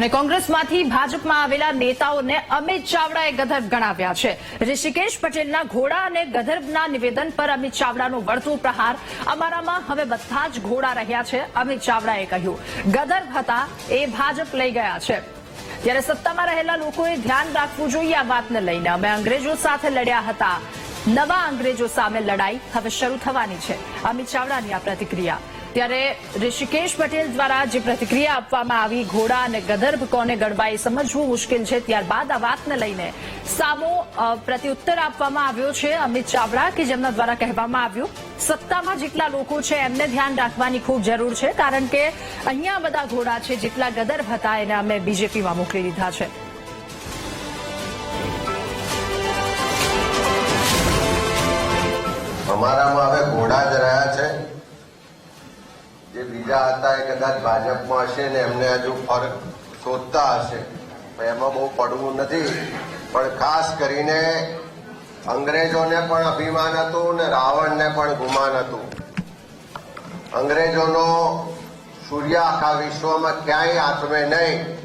અને કોંગ્રેસમાંથી ભાજપમાં આવેલા નેતાઓને અમિત ચાવડાએ ગધર્બ ગણાવ્યા છે. ઋષિકેશ પટેલના ઘોડા અને ગધર્બના નિવેદન પર અમિત ચાવડાનો વળતો પ્રહાર અમારામાં હવે બધા જ ઘોડા રહ્યા છે, અમિત ચાવડાએ કહ્યું. ગધર્બ હતા, એ ભાજપ લઈ ગયા છે. ત્યારે સત્તામાં રહેલા લોકોએ ધ્યાન રાખવું જોઈએ, આ વાતને લઈને અમે અંગ્રેજો સાથે લડ્યા હતા. નવા અંગ્રેજો સામે લડાઈ હવે શરૂ થવાની છે. અમિત ચાવડાની આ પ્રતિક્રિયા. ત્યારે ઋષિકેશ પટેલ દ્વારા જે પ્રતિક્રિયા આપવામાં આવી, ઘોડા અને ગદર્ભ કોને ગણવા એ સમજવું મુશ્કેલ છે. ત્યારબાદ આ વાતને લઈને સામો પ્રત્યુત્તર આપવામાં આવ્યો છે અમિત ચાવડા કે જેમના દ્વારા કહેવામાં આવ્યું, સત્તામાં જેટલા લોકો છે એમને ધ્યાન રાખવાની ખૂબ જરૂર છે કારણ કે અહીંયા બધા ઘોડા છે, જેટલા ગદર્ભ હતા એને અમે બીજેપીમાં મોકલી દીધા છે. અમારામાં હવે ઘોડા જ રહ્યા છે. જે બીજા હતા એ કદાચ ભાજપમાં હશે ને એમને હજુ ફરક શોધતા હશે. એમાં બહુ પડવું નથી. પણ ખાસ કરીને અંગ્રેજોને પણ અભિમાન હતું ને રાવણને પણ ગુમાન હતું. અંગ્રેજોનો સૂર્ય આખા વિશ્વમાં ક્યાંય આત્મે નહીં.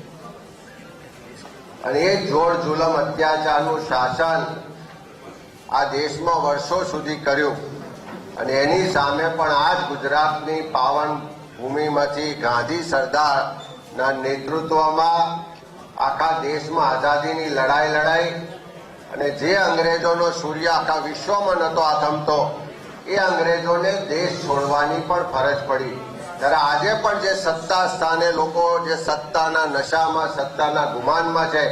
અને એ જોડ જુલમ અત્યાચારનું શાસન આ દેશમાં વર્ષો સુધી કર્યું. અને એની સામે પણ આ જ ગુજરાતની પાવન ભૂમિમાંથી ગાંધી સરદારના નેતૃત્વમાં આખા દેશમાં આઝાદીની લડાઈ લડાઈ અને જે અંગ્રેજોનો સૂર્ય આખા વિશ્વમાં નહોતો આથમતો, એ અંગ્રેજોને દેશ છોડવાની પણ ફરજ પડી. ત્યારે આજે પણ જે સત્તા સ્થાને લોકો જે સત્તાના નશામાં, સત્તાના ગુમાનમાં છે,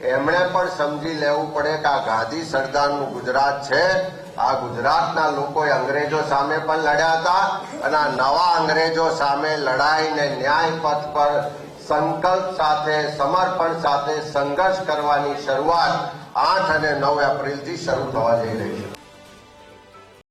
એમણે પણ સમજી લેવું પડે કે આ ગાંધી સરદારનું ગુજરાત છે. આ ગુજરાતના લોકોએ અંગ્રેજો સામે પણ લડ્યા હતા અને આ નવા અંગ્રેજો સામે લડાઈને ન્યાય પથ પર સંકલ્પ સાથે, સમર્પણ સાથે સંઘર્ષ કરવાની શરૂઆત આઠ અને નવ એપ્રિલથી શરૂ થવા જઈ રહી છે.